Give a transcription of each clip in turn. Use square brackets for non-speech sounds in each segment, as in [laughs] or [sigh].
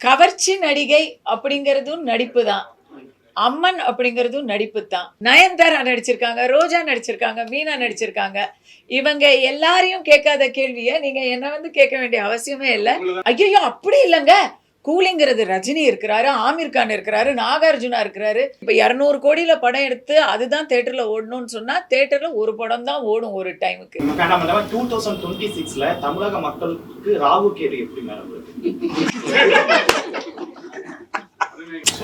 கவர்ச்சி நடிகை அப்படிங்கிறதும் நடிப்பு தான் அம்மன் அப்படிங்கிறதும் நடிப்பு தான் நயன்தாரா நடிச்சிருக்காங்க ரோஜா நடிச்சிருக்காங்க மீனா நடிச்சிருக்காங்க. இவங்க எல்லாரையும் கேட்காத கேள்வியை நீங்க என்ன வந்து கேட்க வேண்டிய அவசியமே இல்லை. ஐயோ அப்படி இல்லைங்க. கூலிங்கிறது ரஜினி இருக்கிறாரு ஆமீர் கான் இருக்கிறாரு நாகார்ஜுனா இருக்கிறாரு. இப்ப இரநூறு கோடியில படம் எடுத்து அதுதான் தேட்டர்ல ஓடணும்னு சொன்னா தேட்டர்ல ஒரு படம் தான் ஓடும் ஒரு டைமுக்கு. டூ தௌசண்ட் டுவெண்ட்டி சிக்ஸ்ல தமிழக மக்களுக்கு ராகு கேது எப்படி மேடம்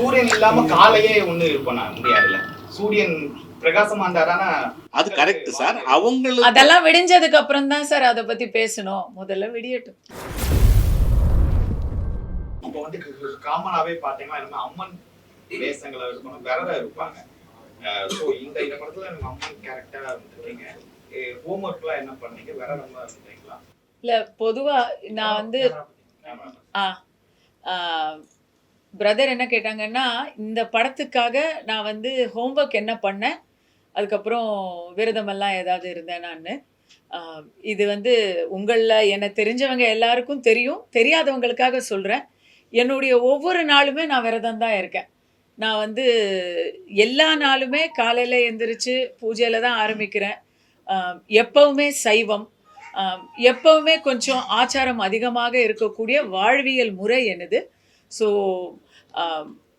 சூரியன் இல்லாம காலையே ஒண்ணு பண்ண முடியாதுல்ல. சூரியன் பிரகாசமா இருந்தாரானா அது கரெக்ட் சார். அவங்களுக்கு அதெல்லாம் விடிஞ்சதுக்கு அப்புறம் தான் சார் அதை பத்தி பேசணும். முதல்ல விடியட்டும். இப்போ வந்து காமனாவே பாத்தீங்கன்னா எல்லாமே அம்மன் வேஷங்களை இருக்கணும் விரதம் இருப்பாங்க. ஸோ இந்த இந்த படத்துல நம்ம அம்மன் கேரக்டரா இருந்திருக்கீங்க. ஹோம்ஒர்க்லாம் என்ன பண்ணீங்க? விரதம்லாம் இருந்தீங்களா? இல்ல பொதுவா நான் வந்து. ஆ பிரதர் என்ன கேட்டாங்கன்னா இந்த படத்துக்காக நான் வந்து ஹோம்ஒர்க் என்ன பண்ணேன்? அதுக்கப்புறம் விரதமெல்லாம் ஏதாவது இருந்தேன் நான். இது வந்து உங்களில் என்னை தெரிஞ்சவங்க எல்லாருக்கும் தெரியும். தெரியாதவங்களுக்காக சொல்கிறேன் என்னுடைய ஒவ்வொரு நாளுமே நான் விரதம் தான் இருக்கேன். நான் வந்து எல்லா நாளுமே காலையில் எந்திரிச்சு பூஜையில் தான் ஆரம்பிக்கிறேன். எப்பவுமே சைவம். எப்பவுமே கொஞ்சம் ஆச்சாரம் அதிகமாக இருக்கக்கூடிய வாழ்வியல் முறை என்னது? ஸோ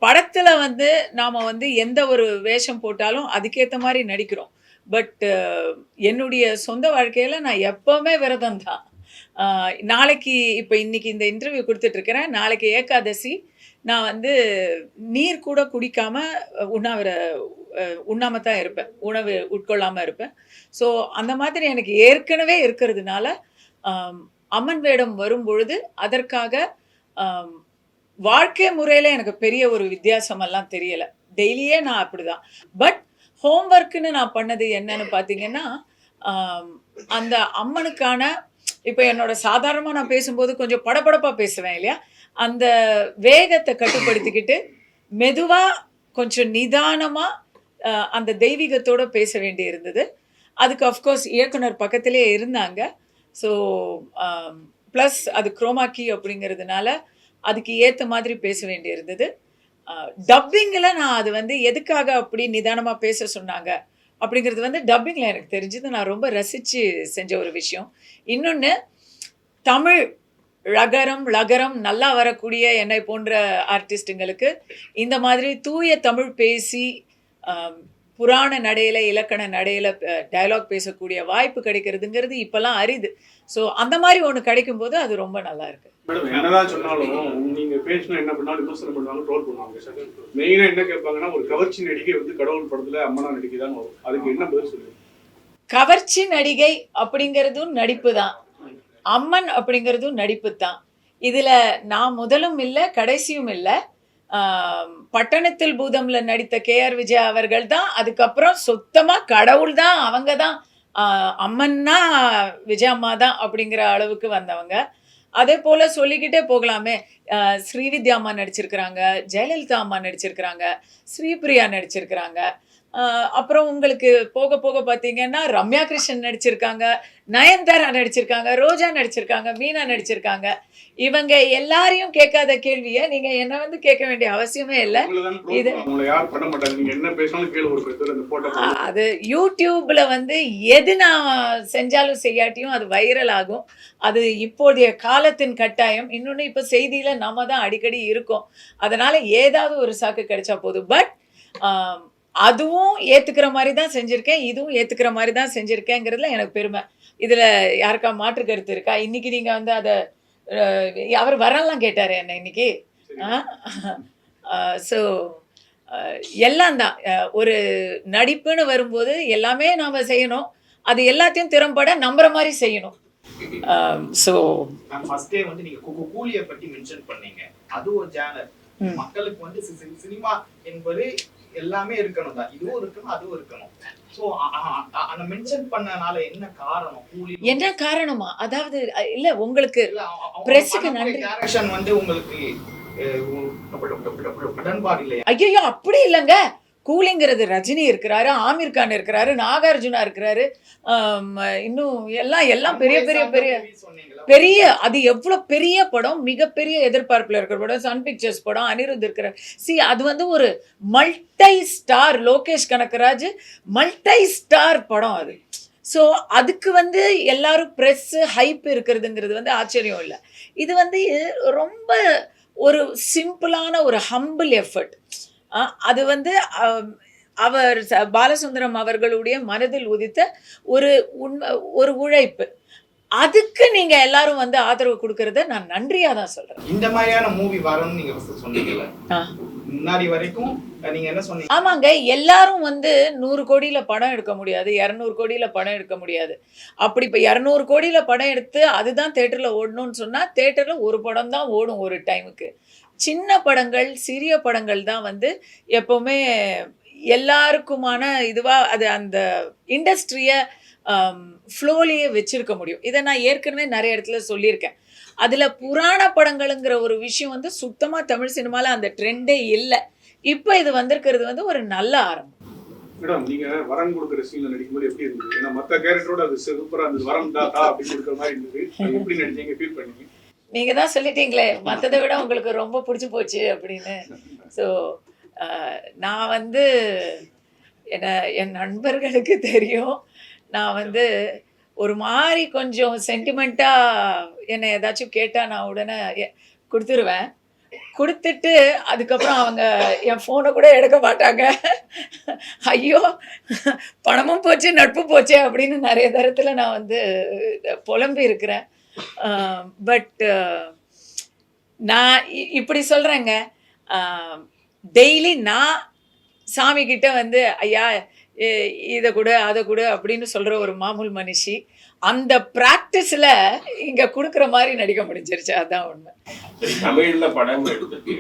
படத்தில் வந்து நாம் வந்து எந்த ஒரு வேஷம் போட்டாலும் அதுக்கேற்ற மாதிரி நடிக்கிறோம். பட் என்னுடைய சொந்த வாழ்க்கையில் நான் எப்போவுமே விரதம் தான். நாளைக்கு இப்போ இன்றைக்கி இந்த இன்டர்வியூ கொடுத்துட்ருக்கிறேன் நாளைக்கு ஏகாதசி. நான் வந்து நீர் கூட குடிக்காமல் உண்ணாவிர உண்ணாமல் தான் இருப்பேன். உணவு உட்கொள்ளாமல் இருப்பேன். ஸோ அந்த மாதிரி எனக்கு ஏற்கனவே இருக்கிறதுனால அம்மன் வேடம் வரும் பொழுது அதற்காக வாழ்க்கை முறையில் எனக்கு பெரிய ஒரு வித்தியாசமெல்லாம் தெரியலை. டெய்லியே நான் அப்படிதான். பட் ஹோம்ஒர்க்குன்னு நான் பண்ணது என்னன்னு பார்த்தீங்கன்னா அந்த அம்மனுக்கான இப்போ என்னோட சாதாரணமாக நான் பேசும்போது கொஞ்சம் படபடப்பாக பேசுவேன் இல்லையா? அந்த வேகத்தை கட்டுப்படுத்திக்கிட்டு மெதுவாக கொஞ்சம் நிதானமாக அந்த தெய்வீகத்தோடு பேச வேண்டி இருந்தது. அதுக்கு அஃப்கோர்ஸ் இயக்குனர் பக்கத்திலே இருந்தாங்க. ஸோ ப்ளஸ் அது குரோமாக்கி அப்படிங்கிறதுனால அதுக்கு ஏற்ற மாதிரி பேச வேண்டி இருந்தது டப்பிங்கில் நான் அது வந்து எதுக்காக அப்படி நிதானமாக பேச சொன்னாங்க அப்படிங்கிறது வந்து டப்பிங்கில் எனக்கு தெரிஞ்சது. நான் ரொம்ப ரசித்து செஞ்ச ஒரு விஷயம். இன்னொன்று தமிழ் ழகரம் லகரம் நல்லா வரக்கூடிய என்னை போன்ற ஆர்டிஸ்ட்டுங்களுக்கு இந்த மாதிரி தூய தமிழ் பேசி புராண நடையில இலக்கண நடையில டயலாக் பேசக்கூடிய வாய்ப்பு கிடைக்கிறதுங்கிறது இப்போல்லாம் அரிது. ஸோ அந்த மாதிரி ஒன்று கிடைக்கும்போது அது ரொம்ப நல்லா இருக்கு. மேடம் என்னதான் சொன்னாலும் நீங்க பேசினா என்ன பண்ணாலும் விமர்சனம் பண்ணுவாங்க ட்ரோல் பண்ணுவாங்க. மெயினா என்ன கேட்பாங்கன்னா ஒரு கவர்ச்சி நடிகை வந்து கடவுள் படத்துல அம்மனா நடிக்கைதான் வரும். அதுக்கு என்ன பதில் சொல்லுங்க கவர்ச்சி நடிகை அப்படிங்கிறதும் நடிப்பு தான். அம்மன் அப்படிங்கிறதும் நடிப்பு தான். இதில் நான் முதலும் இல்லை கடைசியும் இல்லை. பட்டணத்தில் பூதம்ல நடித்த கே ஆர் விஜயா அவர்கள் தான். அதுக்கப்புறம் சுத்தமாக கடவுள் தான் அவங்க தான். அம்மன்னா அம்மன்னா விஜயம்மா தான் அப்படிங்கிற அளவுக்கு வந்தவங்க. அதே போல் சொல்லிக்கிட்டே போகலாமே. ஸ்ரீவித்யா அம்மா நடிச்சிருக்கிறாங்க ஜெயலலிதா அம்மா நடிச்சிருக்கிறாங்க ஸ்ரீபிரியா நடிச்சிருக்கிறாங்க. அப்புறம் உங்களுக்கு போக போக பார்த்தீங்கன்னா ரம்யா கிருஷ்ணன் நடிச்சிருக்காங்க நயன்தாரா நடிச்சிருக்காங்க ரோஜா நடிச்சிருக்காங்க மீனா நடிச்சிருக்காங்க. இவங்க எல்லாரையும் கேட்காத கேள்வியை நீங்க என்ன வந்து கேட்க வேண்டிய அவசியமே இல்லை. இது- அது யூடியூப்ல வந்து எது நான் செஞ்சாலும் செய்யாட்டியும் அது வைரல் ஆகும். அது இப்போதைய காலத்தின் கட்டாயம். இன்னொன்று இப்போ செய்தியில நம்ம தான் அடிக்கடி இருக்கோம். அதனால ஏதாவது ஒரு சாக்கு கிடைச்சா போதும். பட் அதுவும் ஏத்துக்கிற மாதிரி தான் செஞ்சிருக்கேன் இதுவும் ஏத்துக்கிற மாதிரி தான் செஞ்சிருக்கேங்கிறதுல எனக்கு பெருமை. இதுல யாருக்கா மாற்று கருத்து இருக்கா? இன்னைக்கு நீங்க வந்து அதை அவர் வரலாம் கேட்டாரு என்ன இன்னைக்கு. ஸோ எல்லாம் தான். ஒரு நடிப்புன்னு வரும்போது எல்லாமே நாம் செய்யணும். அது எல்லாத்தையும் திறம்பட நம்புற மாதிரி செய்யணும். ஸோ ஃபர்ஸ்ட் வந்து நீங்க கூலிய பத்தி மென்ஷன் பண்ணீங்க. அது ஒரு ஜானர். மக்களுக்கு வந்து சினிமா என்பது எல்லாமே இருக்கணும் தான். இதுவும் இருக்கணும் அதுவும் இருக்கணும். சோ அந்த மென்ஷன் பண்ணனால என்ன காரணம்? என்ன காரணமா? அதாவது இல்ல உங்களுக்கு அவங்க நன்றி. வந்து உங்களுக்கு உடன்பாடு இல்லையா? ஐயோ அப்படி இல்லைங்க. கூலிங்கிறது ரஜினி இருக்கிறாரு ஆமீர் கான் இருக்கிறாரு நாகார்ஜுனா இருக்கிறாரு இன்னும் எல்லாம் எல்லாம் பெரிய பெரிய பெரிய பெரிய அது எவ்வளோ பெரிய படம் மிகப்பெரிய எதிர்பார்ப்பில் இருக்கிற படம் சன் பிக்சர்ஸ் படம் அனிருத் இருக்கிற சி அது வந்து ஒரு multi star Lokesh Kanagaraj multi star படம் அது. ஸோ அதுக்கு வந்து எல்லாரும் ப்ரெஸ்ஸு ஹைப் இருக்கிறதுங்கிறது வந்து ஆச்சரியம் இல்லை. இது வந்து ரொம்ப ஒரு சிம்பிளான ஒரு ஹம்பிள் எஃபர்ட் அது வந்து அவர் பாலசுந்தரம் அவர்களுடைய மனதில் உதித்த ஒரு உண்மை ஒரு உழைப்பு. அதுக்கு நீங்க எல்லாரும் வந்து ஆதரவு கொடுக்கறத நான் நன்றியா தான் சொல்றேன். இந்த மாதிரியான மூவி வரும்னு நீங்க சொன்னீங்கல்ல. முன்னாடி வரைக்கும் நீங்க என்ன சொன்னீங்க? ஆமாங்க எல்லாரும் வந்து நூறு கோடியில படம் எடுக்க முடியாது இரநூறு கோடியில படம் எடுக்க முடியாது. அப்படி இப்போ இரநூறு கோடியில படம் எடுத்து அதுதான் தேட்டர்ல ஓடணும்னு சொன்னா தேட்டர்ல ஒரு படம் தான் ஓடும் ஒரு டைமுக்கு சின்ன படங்கள் சிறிய படங்கள் தான் வந்து எப்போவுமே எல்லாருக்குமான இதுவாக அது அந்த இண்டஸ்ட்ரியை ஃப்ளோலேயே வச்சுருக்க முடியும். இதை நான் ஏற்கனவே நிறைய இடத்துல சொல்லியிருக்கேன். அதில் புராண படங்களுங்கிற ஒரு விஷயம் வந்து சுத்தமாக தமிழ் சினிமாவில் அந்த ட்ரெண்டே இல்லை. இப்போ இது வந்திருக்கிறது வந்து ஒரு நல்ல ஆரம்பம். மேடம் நீங்க வரம் கொடுக்குற சீன்ல நடிக்கும்போது எப்படி இருந்தது? ஏன்னா மத்த கேரக்டரோட அது சூப்பரா அந்த வரம் தாத்தா அப்படின்னு கொடுக்குற மாதிரி இருந்தது. எப்படி நடிச்சீங்க? ஃபீல் பண்ணீங்க? நீங்கள் தான் சொல்லிட்டீங்களே மற்றதை விட உங்களுக்கு ரொம்ப பிடிச்சி போச்சு அப்படின்னு. ஸோ நான் வந்து என்ன என் நண்பர்களுக்கு தெரியும். நான் வந்து ஒரு மாதிரி கொஞ்சம் சென்டிமெண்ட்டாக என்னை ஏதாச்சும் கேட்டால் நான் உடனே கொடுத்துருவேன். கொடுத்துட்டு அதுக்கப்புறம் அவங்க என் ஃபோனை கூட எடுக்க மாட்டாங்க. ஐயோ பணமும் போச்சு நட்பு போச்சே அப்படின்னு நிறைய தரத்தில் நான் வந்து புலம்பி இருக்கிறேன். Um, பட் uh, நான் இப்படி சொல்கிறேங்க டெய்லி um, நான் சாமி கிட்ட வந்து ஐயா இதை கூட அதை கூட அப்படின்னு சொல்கிற ஒரு மாமூல் மனுஷி அந்த ப்ராக்டிஸில் இங்கே கொடுக்குற மாதிரி நடிக்க முடிஞ்சிருச்சு. அதான் உண்மை. தமிழில் தமிழ்ல படம் எடுத்துட்டு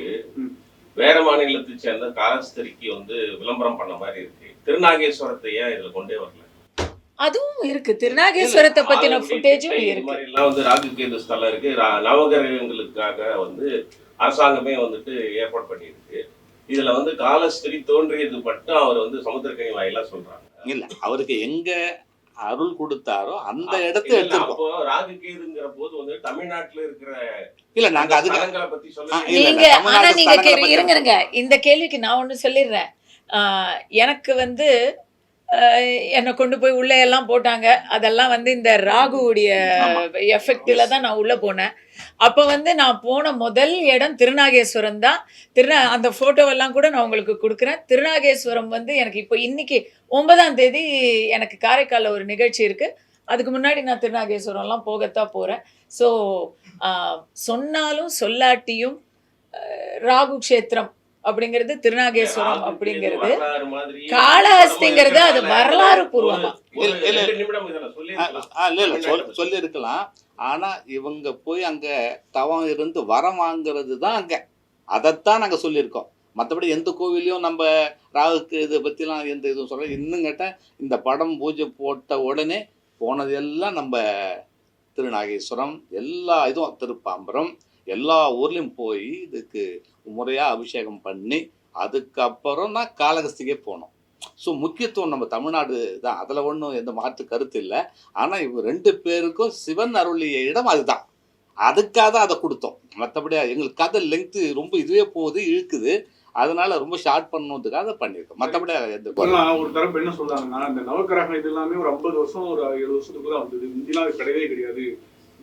வேற மாநிலத்தை சேர்ந்த காலஸ்தரிக்கு வந்து விளம்பரம் பண்ண மாதிரி இருக்கு. திருநாகேஸ்வரத்தை ஏன் இதில் கொண்டே வரல? அதுவும் இருக்கு. திருநாகேஸ்வரத்தை ஆலங்குடி ஃபுட்டேஜும் இருக்கு. வந்து ராகு கேது ஸ்தலம் இருக்கு. ரா- நவகிரகங்களுக்காக வந்து அரசாங்கமே வந்துட்டு ஏற்பாடு பண்ணியிருக்கு. இதுல வந்து காலஸ்திரி தோன்றியது மட்டும் அவர் வந்து சமுத்திரக்கனி வாயிலா சொல்றாங்க. இல்ல அவருக்கு எங்க அருள் கொடுத்தாரோ அந்த இடத்த எடுத்திருக்கோம். அப்போ ராகு கேதுங்கிற போது வந்து தமிழ்நாட்டுல இருக்கிற இல்ல நாங்க அதுக்கு பத்தி ஆ, சொல்ல இல்ல, நீங்க இல்ல, ஆனா நீங்க இருங்க இருங்க. இந்த கேள்விக்கு நான் ஒண்ணு சொல்லிடுறேன். ஆஹ் எனக்கு வந்து என்னை கொண்டு போய் உள்ளே எல்லாம் போட்டாங்க. அதெல்லாம் வந்து இந்த ராகுவுடைய எஃபெக்டில் தான் நான் உள்ளே போனேன். அப்போ வந்து நான் போன முதல் இடம் திருநாகேஸ்வரம் தான். திருநா அந்த ஃபோட்டோவெல்லாம் கூட நான் உங்களுக்கு கொடுக்குறேன். திருநாகேஸ்வரம் வந்து எனக்கு இப்போ இன்னைக்கு ஒன்பதாம் தேதி எனக்கு காரைக்காலில் ஒரு நிகழ்ச்சி இருக்குது அதுக்கு முன்னாடி நான் திருநாகேஸ்வரம்லாம் போகத்தான் போகிறேன் ஸோ சொன்னாலும் சொல்லாட்டியும் ராகு க்ஷேத்திரம் அப்படிங்கிறது திருநாகேஸ்வரம் அப்படிங்கிறது காளஹஸ்திங்கிறது அது வரலாறு பூர்வமா. ஒரு இல்ல, இல்ல. ரெண்டு நிமிடம் இதுல சொல்லியிருக்கலாம். ஆ, இல்ல இல்ல சொல் சொல்லியிருக்கலாம் ஆனா இவங்க போய் அங்க தவம் இருந்து வரம் வாங்குறது தான் அங்க அதைத்தான் நாங்க சொல்லியிருக்கோம் மற்றபடி எந்த கோவிலையும் நம்ம ராகுக்கு இதை பற்றிலாம் எந்த இதுவும் சொல்ல இன்னும் கேட்டால் இந்த படம் பூஜை போட்ட உடனே போனது எல்லாம் நம்ம திருநாகேஸ்வரம் எல்லா இதுவும் திருப்பாம்பரம் எல்லா ஊர்லேயும் போய் இதுக்கு முறையாக அபிஷேகம் பண்ணி அதுக்கப்புறம் நான் காளகஸ்திக்கே போனோம். ஸோ முக்கியத்துவம் நம்ம தமிழ்நாடு தான். அதில் ஒன்றும் எந்த மாற்று கருத்து இல்லை. ஆனால் இவங்க ரெண்டு பேருக்கும் சிவன் அருளிய இடம் அதுதான். அதுக்காக தான் அதை கொடுத்தோம். மற்றபடி எங்களுக்கு கதை லெங்க்த்து ரொம்ப இதுவே போகுது இழுக்குது. அதனால ரொம்ப ஷார்ட் பண்ணணுன்றதுக்காக அதை பண்ணியிருக்கோம். மற்றபடி எந்த ஒரு தரப்பு என்ன சொல்றாங்கன்னா இந்த நவக்கிரகம் இது எல்லாமே ஒரு ஐம்பது வருஷம் ஒரு எழுபது வருஷத்துக்கு தான் வந்தது. முந்திலாம் அது கிடையவே கிடையாது.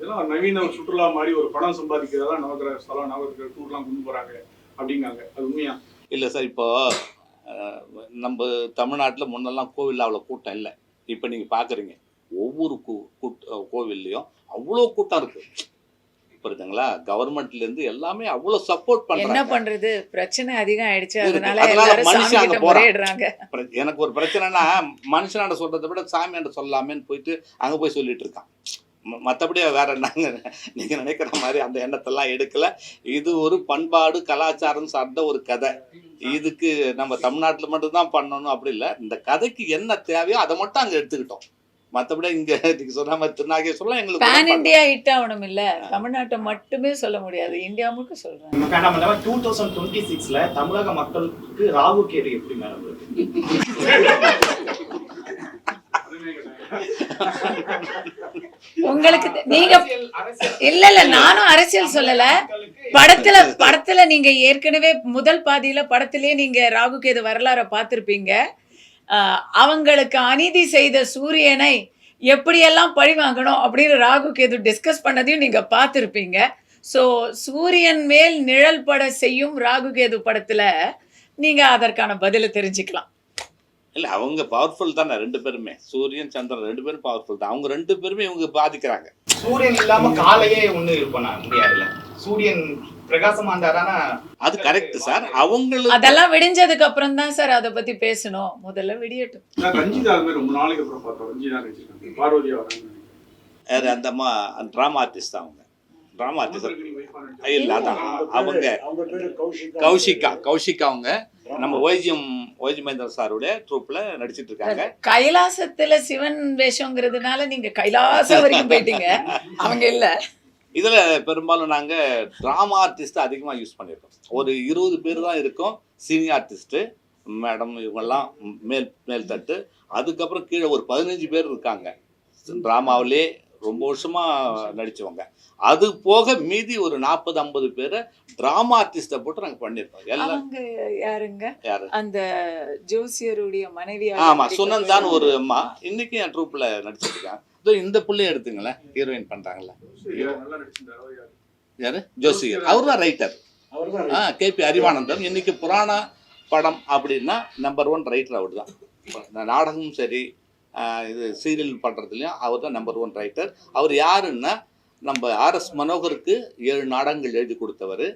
இதெல்லாம் நவீன சுற்றுலா மாதிரி ஒரு பணம் சம்பாதிக்கிறதா நவக்கிரக ஸ்தலம் நவக்கிரக டூர்லாம் கொண்டு போறாங்க அப்படிங்காங்க அது உண்மையா? இல்லை சார் இப்போ நம்ம தமிழ்நாட்டில் முன்னெல்லாம் கோவிலில் அவ்வளோ கூட்டம் இல்லை. இப்போ நீங்கள் பார்க்குறீங்க ஒவ்வொரு கூ கூட் கோவில்லையும் அவ்வளோ கூட்டம் இருக்கு. புரியுதுங்களா? கவர்மெண்ட்லேருந்து எல்லாமே அவ்வளோ சப்போர்ட் என்ன பண்ணுறாங்க பண்றது? பிரச்சனை அதிகம் ஆயிடுச்சு. அதனால மனுஷன் கிட்ட எனக்கு ஒரு பிரச்சனைனா மனுஷனாண்ட சொல்றதை விட சாமியாண்ட சொல்லலாமேன்னு போயிட்டு அங்க போய் சொல்லிட்டு இருக்கான். ம- மத்தபடி வேற நாங்க நீங்க நினைக்கிற மாதிரி அந்த எண்ணத்தெல்லாம் எடுக்கல. இது ஒரு பண்பாடு கலாச்சாரம் சார்ந்த ஒரு கதை. இதுக்கு நம்ம தமிழ்நாட்டுல மட்டும்தான் பண்ணணும் அப்படி இல்லை. இந்த கதைக்கு என்ன தேவையோ அதை மட்டும் அங்க எடுத்துக்கிட்டோம். மத்தபடி இங்க நீங்க சொன்ன மாதிரி திருநாகேஸ்வரம் எங்களுக்கு பேன். இந்தியா ஹிட் ஆகணும் இல்ல. தமிழ்நாட்டை மட்டுமே சொல்ல முடியாது. இந்தியா முழுக்க சொல்றேன். நம்ம டூ தௌசண்ட் டுவெண்ட்டி சிக்ஸ்ல தமிழக மக்களுக்கு ராகு கேது எப்படி மேடம். உங்களுக்கு நீங்க இல்ல இல்ல நானும் அரசியல் சொல்லல. படத்துல படத்துல நீங்க ஏற்கனவே முதல் பாதியில படத்திலே நீங்க ராகு கேது வரலாறை பார்த்திருப்பீங்க. அவங்களுக்கு அநீதி செய்த சூரியனை எப்படியெல்லாம் பழி வாங்கணும் அப்படின்னு ராகு கேது டிஸ்கஸ் பண்ணதையும் நீங்க பார்த்திருப்பீங்க. ஸோ சூரியன் மேல் நிழல் பட செய்யும் ராகு கேது படத்துல நீங்க அதற்கான பதிலை தெரிஞ்சுக்கலாம். இல்ல அவங்க பவர்ஃபுல் தானே ரெண்டு பேருமே. சூரியன் சந்திரன் ரெண்டு பேரும் பவர்ஃபுல் தான். அவங்க ரெண்டு பேருமே இவங்க பாதிக்கிறாங்க. சூரியன் இல்லாம காலையே ஒண்ணு பண்ண முடியாதுல்ல. சூரியன் பிரகாசமா அது கரெக்ட் சார். அவங்களுக்கு அதெல்லாம் விடிஞ்சதுக்கு அப்புறம் தான் சார் அதை பத்தி பேசணும். முதல்ல விடியட்டும். நான் ரஞ்சிதா அது மாதிரி ரொம்ப நாளைக்கு அப்புறம் பார்த்தோம். ரஞ்சிதா நடிச்சிருக்காங்க பார்வதியா வராங்க வேற அந்த அம்மா ட்ராமா ஆர்டிஸ்ட் அவங்க. ட்ராமா ஆர்டிஸ்ட் இல்ல அதான். அவங்க கௌஷிகா. கௌஷிகா அவங்க. நம்ம ஓய்ஜிஎம் ஓய்ஜி மகேந்திர சாருடைய ட்ரூப்ல நடிச்சிட்டு இருக்காங்க கைலாசத்துல சிவன் வேஷங்கிறதுனால நீங்க கைலாசம் வரைக்கும் போயிட்டீங்க. அவங்க இல்ல. இதுல பெரும்பாலும் நாங்க ட்ராமா ஆர்டிஸ்ட் அதிகமா யூஸ் பண்ணியிருக்கோம். ஒரு இருபது பேர் தான் இருக்கோம் சீனியர் ஆர்டிஸ்ட் மேடம் இவங்கெல்லாம் மேல் மேல் தட்டு அதுக்கப்புறம் கீழே ஒரு பதினஞ்சு பேர் இருக்காங்க. ட்ராமாவிலே ரொம்ப வருஷமா நடிச்சவங்க. அது போக மீதி ஒரு நாற்பது ஐம்பது பேரை ட்ராமா ஆர்டிஸ்ட்டை போட்டு நாங்க பண்ணியிருக்கோம். எல்லாம் யாருங்க? யாரு? அந்த ஜோசியருடைய மனைவி ஆமா சுனந்தான் ஒரு அம்மா. இன்னைக்கு என் ட்ரூப்ல நடிச்சிட்டு இருக்காங்க. இதோ இந்த புள்ளைய எடுத்துங்களேன். ஹீரோயின் அவர் யாரு? யாரு ஜோசியர். அவர் தான் ரைட்டர் ஆ கேபி அறிவானந்தம் இன்னைக்கு புராண படம் அப்படின்னா நம்பர் ஒன் ரைட்டர் அவர் தான் நாடகமும் சரி இது சீரியல் பண்ணுறதுலையும் அவர் தான் நம்பர் ஒன் ரைட்டர் அவர் யாருன்னா நம்ம ஆர்எஸ் மனோகருக்கு ஏழு நாடகங்கள் எழுதி கொடுத்தவர்.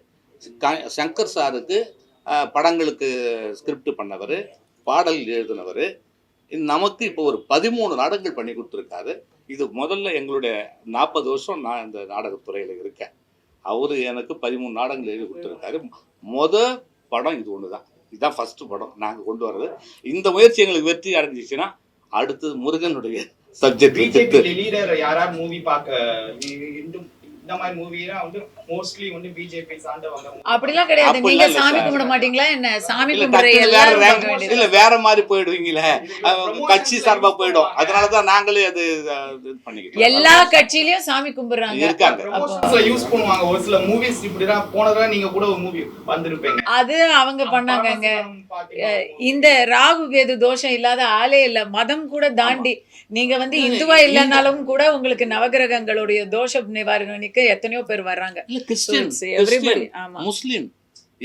சங்கர் சாருக்கு படங்களுக்கு ஸ்கிரிப்ட் பண்ணவர் பாடல் எழுதினவர். நமக்கு இப்போ ஒரு பதிமூணு நாடகங்கள் பண்ணி கொடுத்துருக்காரு. இது முதல்ல எங்களுடைய நாற்பது வருஷம் நான் இந்த நாடகத்துறையில் இருக்கேன். அவர் எனக்கு பதிமூணு நாடகங்கள் எழுதி கொடுத்துருக்காரு. மொதல் படம் இது ஒன்று தான் இதுதான் ஃபஸ்ட்டு படம். நாங்கள் கொண்டு வர்றது. இந்த முயற்சி எங்களுக்கு வெற்றி அடைஞ்சிச்சுன்னா அடுத்தது முருகனுடைய சப்ஜெக்ட் யாராவது மூவி பார்க்க இந்த மாதிரி மூவிலாம் வந்து மோஸ்ட்லி வந்து பிஜேபி சார்ந்தவங்க அப்படிலாம் கிடையாது. நீங்க சாமி. கும்பிட மாட்டீங்களா என்ன? சாமி எல்லாரும் வேண்டியது இல்ல வேற மாதிரி போயிடுவீங்களே. கட்சி சார்பா போயிடும். அதனால தான் நாங்களே அது பண்ணிக்கிட்டோம். எல்லா கட்சியிலயும் சாமி கும்பிடுறாங்க. இருக்காங்க. ப்ரமோஷன்ஸ்ல யூஸ் பண்ணுவாங்க. ஒரு சில மூவிஸ் இப்படிதான் போன தடவை நீங்க கூட ஒரு மூவி வந்திருப்பீங்க. அது அவங்க பண்ணாங்கங்க. பாத்தீங்கன்னா, இந்த ராகு கேது தோஷம் இல்லாத ஆளே இல்ல. மதம் கூட தாண்டி. நீங்க வந்து இந்துவா இந்த- இல்லைனாலும் கூட உங்களுக்கு நவகிரகங்களுடைய தோஷ நிவாரணிக்கு எத்தனையோ பேர் வர்றாங்க. கிறிஸ்டியன் முஸ்லீம்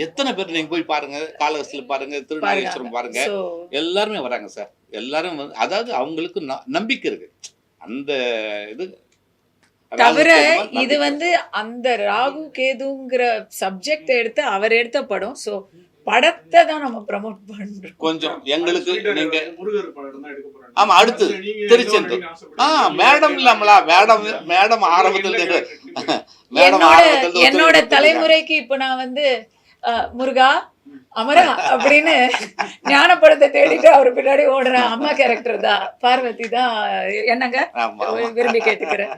எத்தனை பேர் நீங்க போய் பாருங்க காலகஸ்தில பாருங்க திருநாகேஸ்வரம் பாருங்க. எல்லாருமே வராங்க சார். எல்லாரும் அதாவது அவங்களுக்கு நம்பிக்கை இருக்கு. அந்த இது தவிர இது. வந்து அந்த ராகு கேதுங்கிற சப்ஜெக்ட் எடுத்து அவர் எடுத்த படம். சோ படத்தை தான் நம்ம ப்ரமோட் பண்றோம் கொஞ்சம் எங்களுக்கு நீங்க முருகர் படம் தான் எடுக்க போறாங்க ஆமா, அடுத்து நீங்க திருச்செந்தூர். எதுவும் நடிக்க ஆ? மேடம் இல்லாமலா மேடம் மேடம் ஆரம்பத்தில் இருந்து- [laughs] மேடம் என்னோட ஆரம்பத்துல இருந்து என்னோட ஒத்துழைப்பு கொடுத்திருக்காங்க. தலைமுறைக்கு இப்ப நான் வந்து முருகா அமரா அப்படின்னு ஞானப்படத்தை தேடிட்டு அவர் பின்னாடி ஓடுறேன் அம்மா கேரக்டர் தான் பார்வதி தான் என்னங்க. விரும்பி கேட்டுக்கிறேன்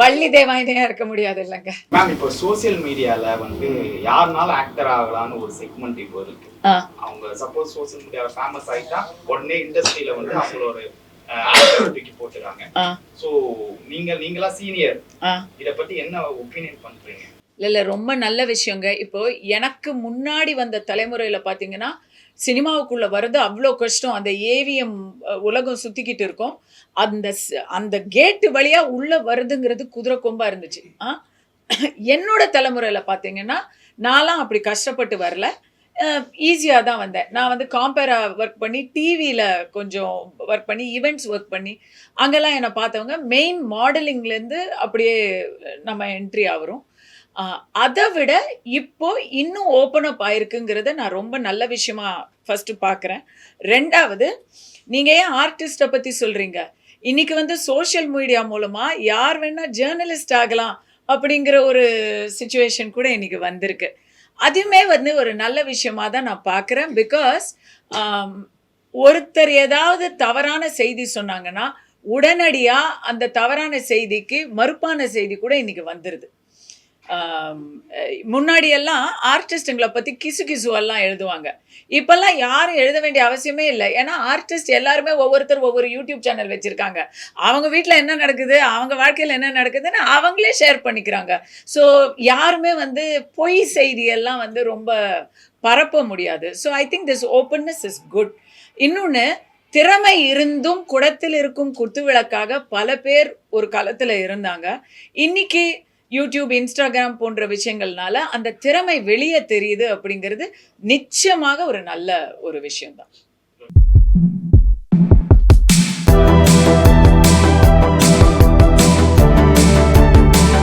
வள்ளி தேவாயினியா இருக்க முடியாது இல்லைங்க. மேம் இப்போ சோசியல் மீடியால வந்து யாருனாலும் ஆக்டர் ஆகலாம்னு ஒரு செக்மெண்ட் இப்போ இருக்கு. அவங்க சப்போஸ் சோசியல் மீடியால ஃபேமஸ் ஆயிட்டா உடனே இண்டஸ்ட்ரியில வந்து அவங்களோட தூக்கி போட்டுறாங்க. சோ நீங்க நீங்களா சீனியர். இத பத்தி என்ன ஒப்பீனியன் பண்றீங்க? இல்ல இல்ல ரொம்ப நல்ல விஷயங்க. இப்போ எனக்கு முன்னாடி வந்த தலைமுறையில பாத்தீங்கன்னா சினிமாவுக்குள்ளே வர்றது அவ்வளோ கஷ்டம். அந்த ஏவிஎம் உலகம் சுற்றிக்கிட்டு இருக்கோம். அந்த அந்த கேட்டு வழியா உள்ளே வருதுங்கிறது குதிரை கொம்பாக இருந்துச்சு. ஆ? என்னோட தலைமுறையில் பார்த்தீங்கன்னா நான்லாம் அப்படி கஷ்டப்பட்டு வரல. ஈஸியாக தான் வந்தேன். நான் வந்து காம்பேரா ஒர்க் பண்ணி டிவியில் கொஞ்சம் ஒர்க் பண்ணி ஈவெண்ட்ஸ் ஒர்க் பண்ணி அங்கெல்லாம் என்னை பார்த்தவங்க மெயின் மாடலிங்லேருந்து அப்படியே நம்ம என்ட்ரி ஆகிறோம். அதை விட இப்போ இன்னும் ஓப்பன் அப் ஆயிருக்குங்கிறத நான் ரொம்ப நல்ல விஷயமா ஃபர்ஸ்ட் பார்க்குறேன் ரெண்டாவது நீங்கள் ஏன் ஆர்டிஸ்ட்டை பற்றி சொல்கிறீங்க இன்னைக்கு வந்து சோஷியல் மீடியா மூலமாக யார் வேணால் ஜேர்னலிஸ்ட் ஆகலாம் அப்படிங்கிற ஒரு சுச்சுவேஷன் கூட இன்னைக்கு வந்திருக்கு. அதுவுமே வந்து ஒரு நல்ல விஷயமா தான் நான் பார்க்குறேன் பிகாஸ் ஒருத்தர் ஏதாவது தவறான செய்தி சொன்னாங்கன்னா உடனடியாக அந்த தவறான செய்திக்கு மறுப்பான செய்தி கூட இன்னைக்கு வந்துடுது முன்னாடியெல்லாம் ஆர்டிஸ்ட்டுங்களை பற்றி கிசு கிசுவெல்லாம் எழுதுவாங்க. இப்போல்லாம் யாரும் எழுத வேண்டிய அவசியமே இல்லை. ஏன்னா ஆர்டிஸ்ட் எல்லாருமே ஒவ்வொருத்தர் ஒவ்வொரு யூடியூப் சேனல் வச்சுருக்காங்க. அவங்க வீட்டில் என்ன நடக்குது அவங்க வாழ்க்கையில் என்ன நடக்குதுன்னு அவங்களே ஷேர் பண்ணிக்கிறாங்க. ஸோ யாருமே வந்து பொய் செய்தியெல்லாம் வந்து ரொம்ப பரப்ப முடியாது. So I think this openness is good இன்னொன்று திறமை இருந்தும் குடத்தில் இருக்கும் குத்து விளக்காக பல பேர் ஒரு காலத்தில் இருந்தாங்க. இன்னைக்கு யூடியூப் இன்ஸ்டாகிராம் போன்ற விஷயங்கள்னால அந்த திறமை வெளியே தெரியுது அப்படிங்கிறது நிச்சயமாக ஒரு நல்ல ஒரு விஷயம்தான்.